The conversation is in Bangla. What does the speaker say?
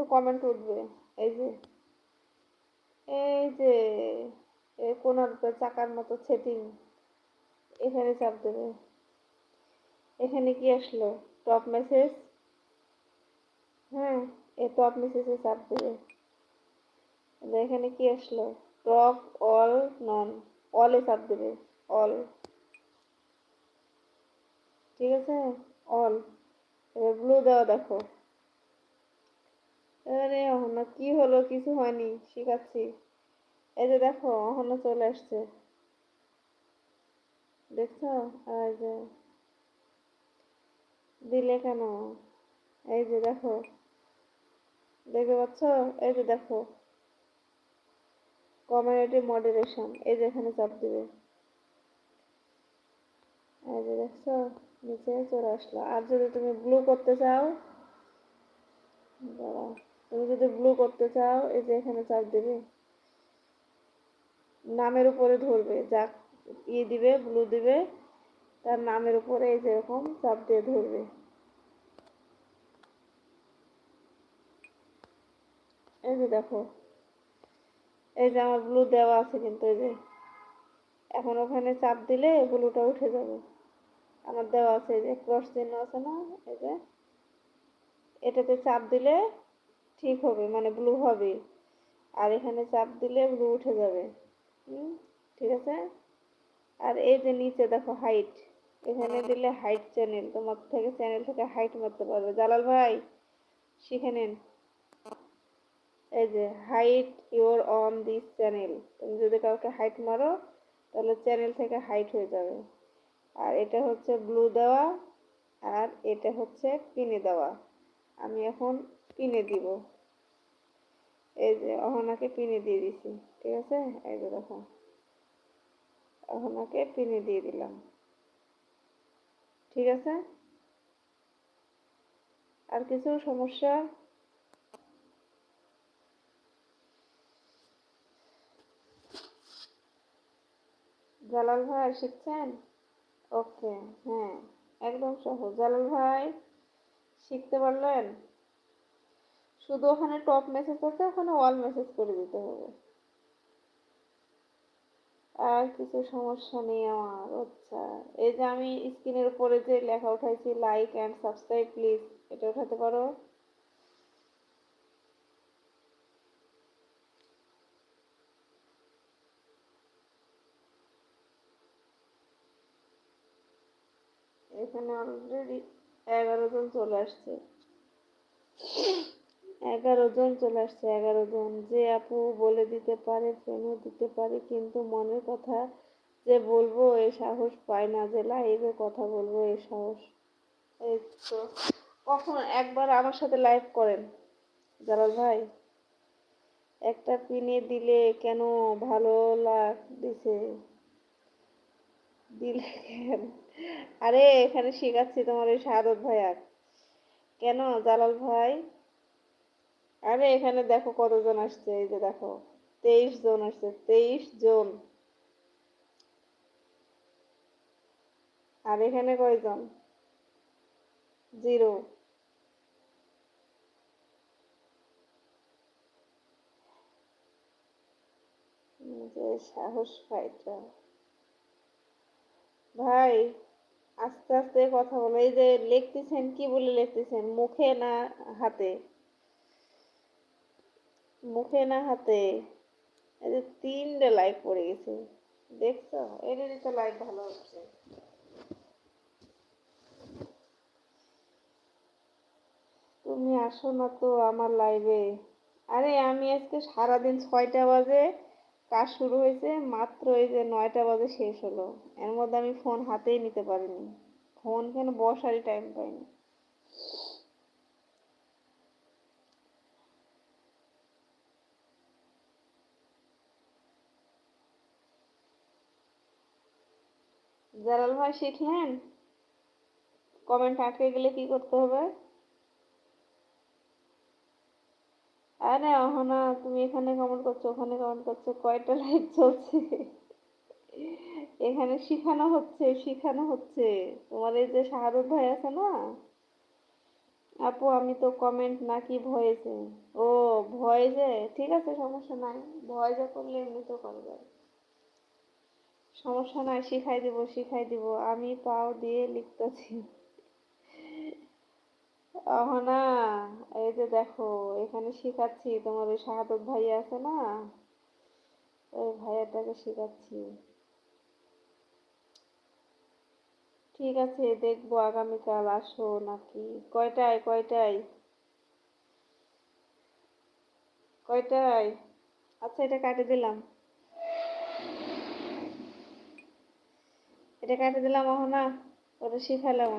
কিন্তু কমেন্ট উঠবে। এই যে এই যে কোনার চাকার মতো সেটিং এখানে চাপ দেবে। এখানে কি আসলো? টপ মেসেজ হ্যাঁ এই টপ মেসেজে চাপ দেবে। এখানে কি আসলো? টপ অল নন অলে চাপ দেবে। অল ঠিক আছে? অল এবার ব্লু দেওয়া দেখো। আরে অহনা, কি হলো? কিছু হয়নি, শিখাচ্ছি। এই যে দেখো, অহনা চলে আসছে। দেখছ? এই যে, দিলে কেন? এই যে দেখো, দেখতে পাচ্ছ? এই যে দেখো কমিউনিটি মডারেশন এই যে এখানে চাপ দিবে। এই যে দেখছ, নিচে চলে আসলো। আর যদি তুমি ব্লু করতে চাও, দাঁড়াও। তুমি যদি ব্লু করতে চাও, এই যে এখানে চাপ দিবে। নামের উপরে ধরবে, যা ইয়ে দিবে ব্লু দিবে, তার নামের উপরে এই যে যেরকম চাপ দিয়ে ধরবে। এই যে দেখো, এই যে আমার ব্লু দেওয়া আছে কিন্তু এই যে। এখন ওখানে চাপ দিলে ব্লুটা উঠে যাবে। আমার দেওয়া আছে এই যে ক্রস চিহ্ন আছে না, এই যে। এটাতে চাপ দিলে ঠিক হবে মানে ব্লু হবে। আর এখানে চাপ দিলে ব্লু উঠে যাবে। হুম, ঠিক আছে? আর এই যে নিচে দেখো হাইট এখানে দিলে হাইট চ্যানেল তোমার থেকে চ্যানেল থেকে হাইট মারতে পারবে। জালাল ভাই, শিখে নিন। এই যে height your on this channel তুমি যদি কাউকে হাইট মারো, তাহলে চ্যানেল থেকে হাইট হয়ে যাবে। আর এটা হচ্ছে ব্লু দেওয়া, আর এটা হচ্ছে পিনে দেওয়া। আমি এখন পিনে দিব। এই যে অহনাকে পিনে দিয়ে দিছি, ঠিক আছে? এই যে দেখো। অহনাকে পিনে দিয়ে দিলাম। ঠিক আছে? আর কিছু সমস্যা? জালাল ভাই শিখছেন? ওকে হ্যাঁ একদম সহজ। জালাল ভাই, শিখতে পারলেন? শুধু ওখানে টপ মেসেজ আছে ওখানে অল মেসেজ করে দিতে হবে। আর কিছু সমস্যা নেই আমার আচ্ছা এই যে আমি স্ক্রিনের উপরে যে লেখা উঠাইছি লাইক অ্যান্ড সাবস্ক্রাইব প্লিজ এটা উঠাতে পারো? এখানে অলরেডি এগারো জন চলে আসছে। এগারো জন চলে আসছে, এগারো জন। যে আপু বলে দিতে পারে ফ্রেমও দিতে পারে, কিন্তু মনের কথা যে বলব, এ সাহস পায় না যে লাইভে কথা বলব, এ সাহস। এই তো, কখন একবার আমার সাথে লাইভ করেন, জালাল ভাই। একটা পিনে দিলে কেন ভালো লাগ দিছে দিলে কেন? আরে, এখানে শেখাচ্ছি তোমার ওই সাদত ভাইয়ার। কেন জালাল ভাই? আরে এখানে দেখো কতজন আসছে? এই যে দেখো, তেইশ জন আসছে, তেইশ জন। আর এখানে কয়জন? জিরো। সাহস পাইটা। ভাই, আস্তে আস্তে কথা বলো। এই যে লিখতেছেন, কি বলে লিখতেছেন? মুখে না হাতে? মুখে না হাতে, এই যে তিনটে লাইক পড়ে গেছে, দেখছ? এটারই তো লাইক ভালো হচ্ছে। তুমি আসো না তো আমার লাইভে আরে, আমি আজকে সারাদিন ছয়টা বাজে কাজ শুরু হয়েছে, মাত্র এই যে নয়টা বাজে শেষ হলো। এর মধ্যে আমি ফোন হাতেই নিতে পারিনি। ফোন কেন বসারই টাইম পাইনি। জালাল ভাই শিখলেন? কমেন্ট আটকে গেলে কি করতে হবে? আরে অহনা, তুমি এখানে কমেন্ট করছ, ওখানে কমেন্ট করছ, কয়টা লাইভ চলছে? এখানে শিখানো হচ্ছে শিখানো হচ্ছে। তোমার এই যে শাহরুখ ভাই আছে না? আপু, আমি তো কমেন্ট নাকি ভয়েসে? ও, ভয়েসে? ঠিক আছে, সমস্যা নাই। ভয়েসে করলে এমনিতেও করা যাবে সমস্যা নাই, শিখাই দিব শিখাই দিব। আমি পাও দিয়ে লিখতেছি। না এই যে দেখো, এখানে শিখাচ্ছি। তোমার ওই শাহাদত ভাই আছে না? ওই ভাইয়াটাকে শিখাচ্ছি। ঠিক আছে, দেখব আগামীকাল আসো নাকি? কয়টায় কয়টায়? কয়টায়? আচ্ছা এটা কাটে দিলাম। এটা কাটে দিলাম না ওটা শিখালাম